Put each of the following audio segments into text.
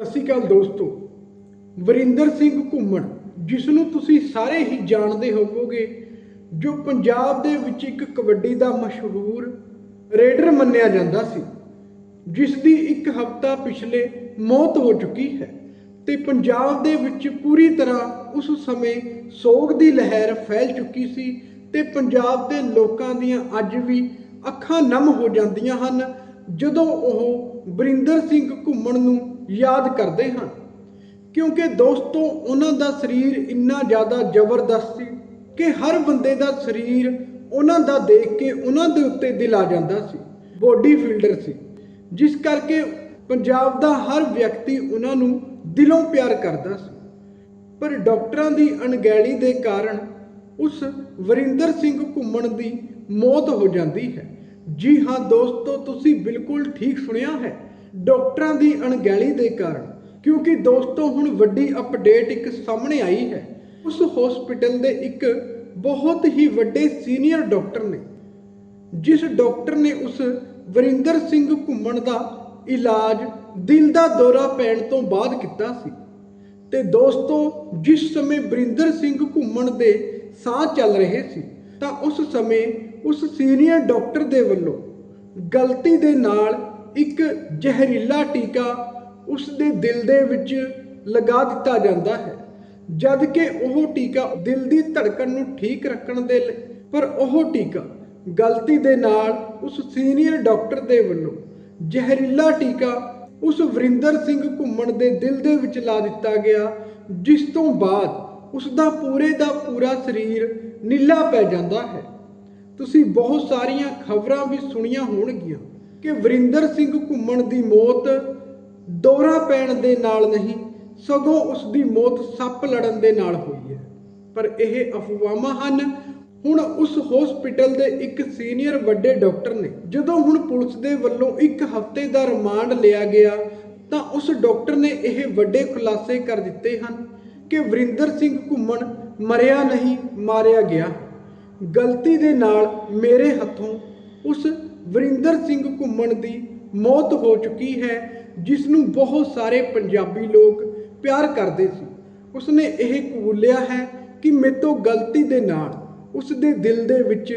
ਸਤਿ ਸ਼੍ਰੀ ਅਕਾਲ ਦੋਸਤੋ। ਵਰਿੰਦਰ ਸਿੰਘ ਘੁੰਮਣ ਜਿਸ ਨੂੰ ਤੁਸੀਂ ਸਾਰੇ ਹੀ ਜਾਣਦੇ ਹੋਵੋਗੇ, ਜੋ ਪੰਜਾਬ ਦੇ ਵਿੱਚ ਇੱਕ ਕਬੱਡੀ ਦਾ ਮਸ਼ਹੂਰ ਰੇਡਰ ਮੰਨਿਆ ਜਾਂਦਾ ਸੀ ਜਿਸ ਦੀ ਇੱਕ ਹਫ਼ਤਾ ਪਿਛਲੇ ਮੌਤ ਹੋ ਚੁੱਕੀ ਹੈ ਤੇ ਪੰਜਾਬ ਦੇ ਵਿੱਚ ਪੂਰੀ ਤਰ੍ਹਾਂ ਉਸ ਸਮੇਂ ਸੋਗ ਦੀ ਲਹਿਰ ਫੈਲ ਚੁੱਕੀ ਸੀ ਤੇ ਪੰਜਾਬ ਦੇ ਲੋਕਾਂ ਦੀਆਂ ਅੱਜ ਵੀ ਅੱਖਾਂ ਨਮ ਹੋ ਜਾਂਦੀਆਂ ਹਨ, ਜਦੋਂ ਉਹ ਵਰਿੰਦਰ ਸਿੰਘ ਘੁੰਮਣ ਨੂੰ ਯਾਦ ਕਰਦੇ ਹਨ ਕਿਉਂਕਿ ਦੋਸਤੋ, ਉਹਨਾਂ ਦਾ ਸਰੀਰ ਇੰਨਾ ਜ਼ਿਆਦਾ ਜ਼ਬਰਦਸਤ ਸੀ ਕਿ ਹਰ ਬੰਦੇ ਦਾ ਸਰੀਰ ਉਹਨਾਂ ਦਾ ਦੇਖ ਕੇ ਉਹਨਾਂ ਦੇ ਉੱਤੇ ਦਿਲ ਆ ਜਾਂਦਾ ਸੀ। ਬੋਡੀ ਫਿਲਡਰ ਸੀ। ਜਿਸ ਕਰਕੇ ਪੰਜਾਬ ਦਾ ਹਰ ਵਿਅਕਤੀ ਉਹਨਾਂ ਨੂੰ ਦਿਲੋਂ ਪਿਆਰ ਕਰਦਾ ਸੀ। ਪਰ ਡਾਕਟਰਾਂ ਦੀ ਅਣਗਹਿਲੀ ਦੇ ਕਾਰਨ ਉਸ ਵਰਿੰਦਰ ਸਿੰਘ ਘੁੰਮਣ ਦੀ ਮੌਤ ਹੋ ਜਾਂਦੀ ਹੈ। ਜੀ ਹਾਂ ਦੋਸਤੋ, ਤੁਸੀਂ ਬਿਲਕੁਲ ਠੀਕ ਸੁਣਿਆ ਹੈ। ਡਾਕਟਰਾਂ ਦੀ ਅਣਗਹਿਲੀ ਦੇ ਕਾਰਨ, ਕਿਉਂਕਿ ਦੋਸਤੋ, ਹੁਣ ਵੱਡੀ ਅਪਡੇਟ ਇੱਕ ਸਾਹਮਣੇ ਆਈ ਹੈ। ਉਸ ਹਸਪੀਟਲ ਦੇ ਇੱਕ ਬਹੁਤ ਹੀ ਵੱਡੇ ਸੀਨੀਅਰ ਡਾਕਟਰ ਨੇ, ਜਿਸ ਡਾਕਟਰ ਨੇ ਉਸ ਵਰਿੰਦਰ ਸਿੰਘ ਘੁੰਮਣ ਦਾ ਇਲਾਜ ਦਿਲ ਦਾ ਦੌਰਾ ਪੈਣ ਤੋਂ ਬਾਅਦ ਕੀਤਾ ਸੀ। ਤੇ ਦੋਸਤੋ, ਜਿਸ ਸਮੇਂ ਵਰਿੰਦਰ ਸਿੰਘ ਘੁੰਮਣ ਦੇ ਸਾਹ ਚੱਲ ਰਹੇ ਸੀ, ਤਾਂ ਉਸ ਸਮੇਂ ਉਸ ਸੀਨੀਅਰ ਡਾਕਟਰ ਦੇ ਵੱਲੋਂ ਗਲਤੀ ਦੇ ਨਾਲ ਇੱਕ ਜ਼ਹਿਰੀਲਾ ਟੀਕਾ ਉਸ ਦੇ ਦਿਲ ਦੇ ਵਿੱਚ ਲਗਾ ਦਿੱਤਾ ਜਾਂਦਾ ਹੈ। ਜਦ ਕਿ ਉਹ ਟੀਕਾ ਦਿਲ ਦੀ ਧੜਕਣ ਨੂੰ ਠੀਕ ਰੱਖਣ ਦੇ ਲਈ, ਪਰ ਉਹ ਟੀਕਾ ਗਲਤੀ ਦੇ ਨਾਲ ਉਸ ਸੀਨੀਅਰ ਡਾਕਟਰ ਦੇ ਵੱਲੋਂ ਜ਼ਹਿਰੀਲਾ ਟੀਕਾ ਉਸ ਵਰਿੰਦਰ ਸਿੰਘ ਘੁੰਮਣ ਦੇ ਦਿਲ ਦੇ ਵਿੱਚ ਲਾ ਦਿੱਤਾ ਗਿਆ, ਜਿਸ ਤੋਂ ਬਾਅਦ ਉਸ ਦਾ ਪੂਰੇ ਦਾ ਪੂਰਾ ਸਰੀਰ ਨੀਲਾ ਪੈ ਜਾਂਦਾ ਹੈ। ਤੁਸੀਂ ਬਹੁਤ ਸਾਰੀਆਂ ਖਬਰਾਂ ਵੀ ਸੁਣੀਆਂ ਹੋਣਗੀਆਂ। ਕਿ ਵਰਿੰਦਰ ਸਿੰਘ ਘੁੰਮਣ ਦੀ ਮੌਤ ਦੌਰਾ ਪੈਣ ਦੇ ਨਾਲ ਨਹੀਂ, ਸਗੋਂ ਉਸ ਦੀ ਮੌਤ ਸੱਪ ਲੜਨ ਦੇ ਨਾਲ ਹੋਈ ਹੈ। ਪਰ ਇਹ ਅਫਵਾਹਾਂ ਹਨ। ਹੁਣ ਉਸ ਹਸਪੀਟਲ ਦੇ ਇੱਕ ਸੀਨੀਅਰ ਵੱਡੇ ਡਾਕਟਰ ਨੇ, ਜਦੋਂ ਹੁਣ ਪੁਲਿਸ ਦੇ ਵੱਲੋਂ ਇੱਕ ਹਫ਼ਤੇ ਦਾ ਰਿਮਾਂਡ ਲਿਆ ਗਿਆ, ਤਾਂ ਉਸ ਡਾਕਟਰ ਨੇ ਇਹ ਵੱਡੇ ਖੁਲਾਸੇ ਕਰ ਦਿੱਤੇ ਹਨ ਕਿ ਵਰਿੰਦਰ ਸਿੰਘ ਘੁੰਮਣ ਮਰਿਆ ਨਹੀਂ, ਮਾਰਿਆ ਗਿਆ। ਗਲਤੀ ਦੇ ਨਾਲ ਮੇਰੇ ਹੱਥੋਂ ਉਸ ਵਰਿੰਦਰ ਸਿੰਘ ਘੁੰਮਣ ਦੀ ਮੌਤ ਹੋ ਚੁੱਕੀ ਹੈ ਜਿਸ ਨੂੰ ਬਹੁਤ ਸਾਰੇ ਪੰਜਾਬੀ ਲੋਕ ਪਿਆਰ ਕਰਦੇ ਸੀ। ਉਸਨੇ ਇਹ ਕਬੂਲਿਆ ਹੈ ਕਿ ਮੇਤੋਂ ਗਲਤੀ ਦੇ ਨਾਲ ਉਸ ਦੇ ਦਿਲ ਦੇ ਵਿੱਚ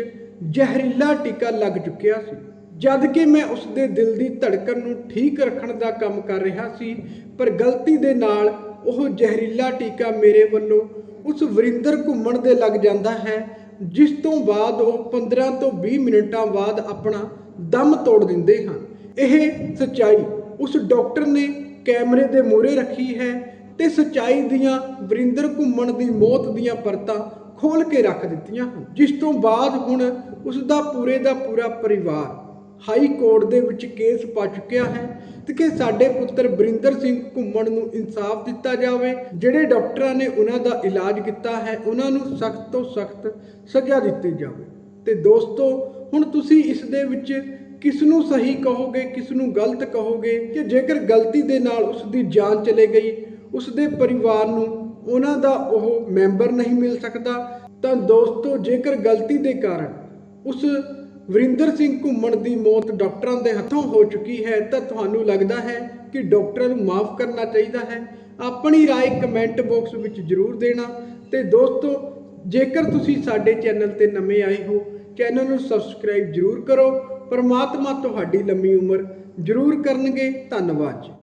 ਜ਼ਹਿਰੀਲਾ ਟੀਕਾ ਲੱਗ ਚੁੱਕਿਆ ਸੀ। ਜਦ ਕਿ ਮੈਂ ਉਸ ਦੇ ਦਿਲ ਦੀ ਧੜਕਣ ਨੂੰ ਠੀਕ ਰੱਖਣ ਦਾ ਕੰਮ ਕਰ ਰਿਹਾ ਸੀ, ਪਰ ਗਲਤੀ ਦੇ ਨਾਲ ਉਹ ਜ਼ਹਿਰੀਲਾ ਟੀਕਾ ਮੇਰੇ ਵੱਲੋਂ ਉਸ ਵਰਿੰਦਰ ਘੁੰਮਣ ਦੇ ਲੱਗ ਜਾਂਦਾ ਹੈ ਜਿਸ ਤੋਂ ਬਾਅਦ ਉਹ 15 ਤੋਂ 20 ਮਿੰਟਾਂ ਬਾਅਦ ਆਪਣਾ ਦਮ ਤੋੜ ਦਿੰਦੇ ਹਨ। ਇਹ ਸਚਾਈ ਉਸ ਡਾਕਟਰ ਨੇ ਕੈਮਰੇ ਦੇ ਮੂਹਰੇ ਰੱਖੀ ਹੈ ਤੇ ਸਚਾਈ ਦੀਆਂ ਵਰਿੰਦਰ ਘੁੰਮਣ ਦੀ ਮੌਤ ਦੀਆਂ ਪਰਤਾਂ ਖੋਲ ਕੇ ਰੱਖ ਦਿੱਤੀਆਂ ਹਨ। ਜਿਸ ਤੋਂ ਬਾਅਦ ਹੁਣ ਉਸ ਦਾ ਪੂਰੇ ਦਾ ਪੂਰਾ ਪਰਿਵਾਰ ਹਾਈ ਕੋਰਟ ਦੇ ਵਿੱਚ ਕੇਸ ਪਾ ਚੁੱਕਿਆ ਹੈ ਤੇ ਕਿ ਸਾਡੇ ਪੁੱਤਰ ਬਰਿੰਦਰ ਸਿੰਘ ਘੁੰਮਣ ਨੂੰ ਇਨਸਾਫ ਦਿੱਤਾ ਜਾਵੇ, ਜਿਹੜੇ ਡਾਕਟਰਾਂ ਨੇ ਉਹਨਾਂ ਦਾ ਇਲਾਜ ਕੀਤਾ ਹੈ, ਉਹਨਾਂ ਨੂੰ ਸਖਤ ਤੋਂ ਸਖਤ ਸਜ਼ਾ ਦਿੱਤੀ ਜਾਵੇ। ਤੇ ਦੋਸਤੋ, ਹੁਣ ਤੁਸੀਂ ਇਸ ਦੇ ਵਿੱਚ ਕਿਸ ਨੂੰ ਸਹੀ ਕਹੋਗੇ, ਕਿਸ ਨੂੰ ਗਲਤ ਕਹੋਗੇ, ਕਿ ਜੇਕਰ ਗਲਤੀ ਦੇ ਨਾਲ ਉਸ ਦੀ ਜਾਨ ਚਲੇ ਗਈ, ਉਸ ਦੇ ਪਰਿਵਾਰ ਨੂੰ ਉਹਨਾਂ ਦਾ ਉਹ ਮੈਂਬਰ ਨਹੀਂ ਮਿਲ ਸਕਦਾ, ਤਾਂ ਦੋਸਤੋ, ਜੇਕਰ ਗਲਤੀ ਦੇ ਕਾਰਨ ਉਸ ਵਰਿੰਦਰ ਸਿੰਘ ਘੁੰਮਣ ਦੀ ਮੌਤ ਡਾਕਟਰਾਂ ਦੇ ਹੱਥੋਂ ਹੋ ਚੁੱਕੀ ਹੈ ਤਾਂ ਤੁਹਾਨੂੰ ਲੱਗਦਾ ਹੈ ਕਿ ਡਾਕਟਰਾਂ ਨੂੰ ਮਾਫ ਕਰਨਾ ਚਾਹੀਦਾ ਹੈ ਆਪਣੀ رائے ਕਮੈਂਟ ਬਾਕਸ ਵਿੱਚ ਜ਼ਰੂਰ ਦੇਣਾ ਤੇ ਦੋਸਤੋ ਜੇਕਰ ਤੁਸੀਂ ਸਾਡੇ ਚੈਨਲ ਤੇ ਨਵੇਂ ਆਏ ਹੋ ਚੈਨਲ ਨੂੰ ਸਬਸਕ੍ਰਾਈਬ ਜ਼ਰੂਰ ਕਰੋ ਪਰਮਾਤਮਾ ਤੁਹਾਡੀ ਲੰਮੀ ਉਮਰ ਜ਼ਰੂਰ ਕਰਨਗੇ ਧੰਨਵਾਦ ਜੀ